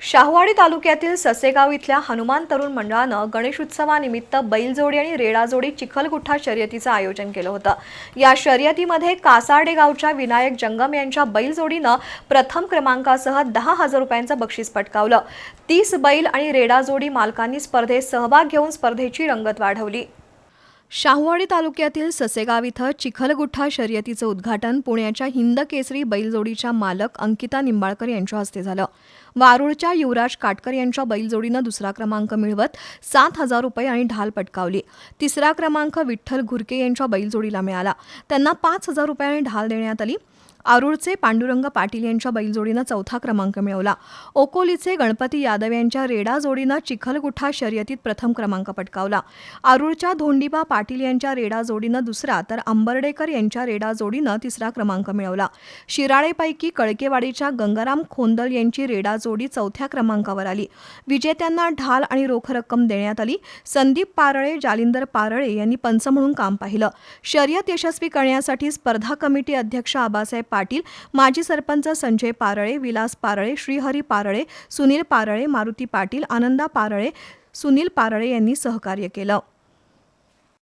शाहवाडी तालुक्यातील ससेगाव इथल्या हनुमान तरुण मंडळानं गणेशोत्सवानिमित्त बैलजोडी आणि रेडाजोडी चिखलगुठा शर्यतीचं आयोजन केलं होतं. या शर्यतीमध्ये कासार्डे गावच्या विनायक जंगम यांच्या बैलजोडीनं प्रथम क्रमांकासह दहा हजार रुपयांचं बक्षीस पटकावलं. तीस बैल आणि रेडाजोडी मालकांनी स्पर्धेत सहभाग घेऊन स्पर्धेची रंगत वाढवली. शाहूवाडी तालुक्यातील ससेगाव इथं चिखलगुठा शर्यतीचं उद्घाटन पुण्याच्या हिंद केसरी बैलजोडीच्या मालक अंकिता निंबाळकर यांच्या हस्ते झालं. वारुळच्या युवराज काटकर यांच्या बैलजोडीनं दुसरा क्रमांक मिळवत सात हजार रुपये आणि ढाल पटकावली. तिसरा क्रमांक विठ्ठल घुरके यांच्या बैलजोडीला मिळाला. त्यांना पाच हजार रुपये आणि ढाल देण्यात आली. आरुळचे पांडुरंग पाटील यांच्या बैलजोडीनं चौथा क्रमांक मिळवला. ओकोलीचे गणपती यादव यांच्या रेडा जोडीनं चिखलगुठा शर्यतीत प्रथम क्रमांक पटकावला. आरुळच्या धोंडीबा पाटील यांच्या रेडा जोडीनं दुसरा तर अंबर्डेकर यांच्या रेडा जोडीनं तिसरा क्रमांक मिळवला. शिराळेपैकी कळकेवाडीच्या गंगाराम खोंदल यांची रेडा जोडी चौथ्या क्रमांकावर आली. विजेत्यांना ढाल आणि रोख रक्कम देण्यात आली. संदीप पारळे जालिंदर पारळे यांनी पंच म्हणून काम पाहिलं. शर्यत यशस्वी करण्यासाठी स्पर्धा कमिटी अध्यक्ष आबासाहेब पाटील माजी सरपंच संजय पारळे विलास पारळे श्रीहरी पारळे सुनील पारळे मारुती पाटील आनंदा पारळे सुनील पारळे यांनी सहकार्य केलं.